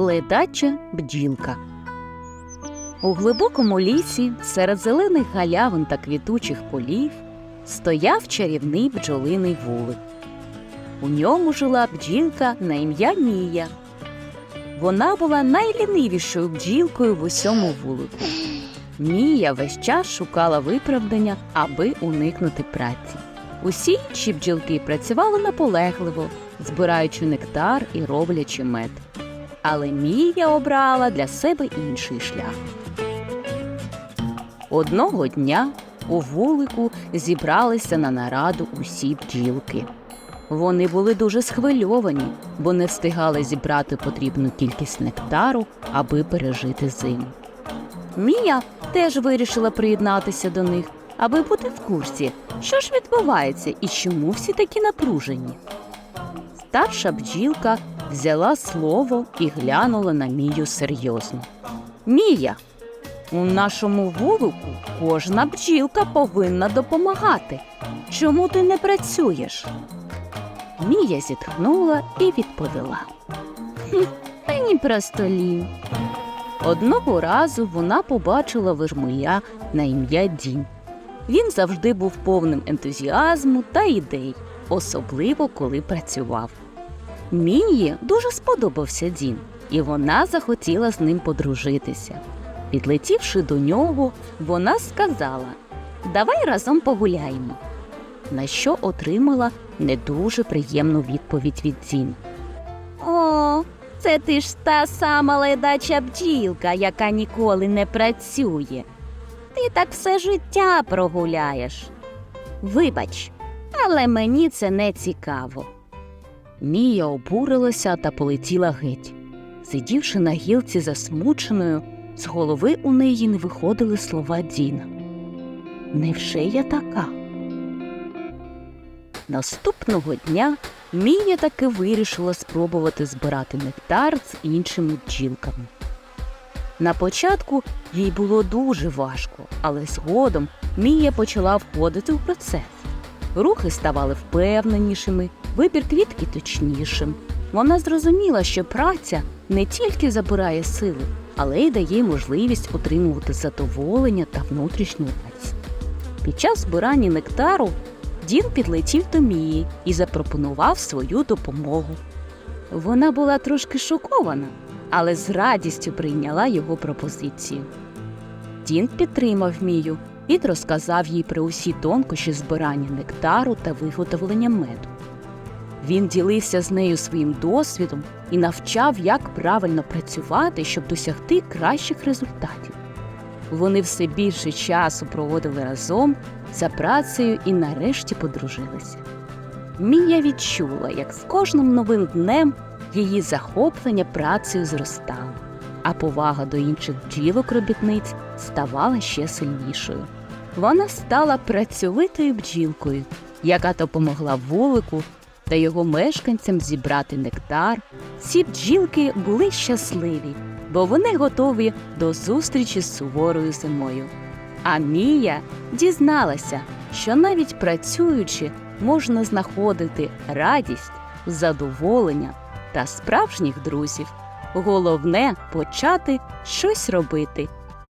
Ледача бджілка. У глибокому лісі, серед зелених галявин та квітучих полів, стояв чарівний бджолиний вулик. У ньому жила бджілка на ім'я Мія. Вона була найлінивішою бджілкою в усьому вулику. Мія весь час шукала виправдання, аби уникнути праці. Усі інші бджілки працювали наполегливо, збираючи нектар і роблячи мед. Але Мія обрала для себе інший шлях. Одного дня у вулику зібралися на нараду усі бджілки. Вони були дуже схвильовані, бо не встигали зібрати потрібну кількість нектару, аби пережити зиму. Мія теж вирішила приєднатися до них, аби бути в курсі, що ж відбувається і чому всі такі напружені. Старша бджілка взяла слово і глянула на Мію серйозно. Мія, у нашому вулику кожна бджілка повинна допомагати. Чому ти не працюєш? Мія зітхнула і відповіла. «Хм, Мені просто лінь. Одного разу вона побачила вермуля на ім'я Дін. Він завжди був повним ентузіазму та ідей, особливо коли працював. Мін'ї дуже сподобався Дін, і вона захотіла з ним подружитися. Підлетівши до нього, вона сказала Давай разом погуляємо. На що отримала не дуже приємну відповідь від Діна. О, це ти ж та сама ледача бджілка, яка ніколи не працює. Ти так все життя прогуляєш. Вибач, але мені це не цікаво. Мія обурилася та полетіла геть. Сидівши на гілці засмученою, з голови у неї не виходили слова Діна. Невже я така? Наступного дня Мія таки вирішила спробувати збирати нектар з іншими бджілками. На початку їй було дуже важко, але згодом Мія почала входити в процес. Рухи ставали впевненішими, вибір квітки точнішим. Вона зрозуміла, що праця не тільки забирає сили, але й дає можливість отримувати задоволення та внутрішню радість. Під час збирання нектару Дін підлетів до Мії і запропонував свою допомогу. Вона була трошки шокована, але з радістю прийняла його пропозицію. Дін підтримав Мію і розказав їй про усі тонкощі збирання нектару та виготовлення меду. Він ділився з нею своїм досвідом і навчав, як правильно працювати, щоб досягти кращих результатів. Вони все більше часу проводили разом за працею і нарешті подружилися. Мія відчула, як з кожним новим днем її захоплення працею зростало, а повага до інших бджілок робітниць ставала ще сильнішою. Вона стала працьовитою бджілкою, яка допомогла вулику та його мешканцям зібрати нектар. Ці бджілки були щасливі, бо вони готові до зустрічі з суворою зимою. А Мія дізналася, що навіть працюючи можна знаходити радість, задоволення та справжніх друзів. Головне почати щось робити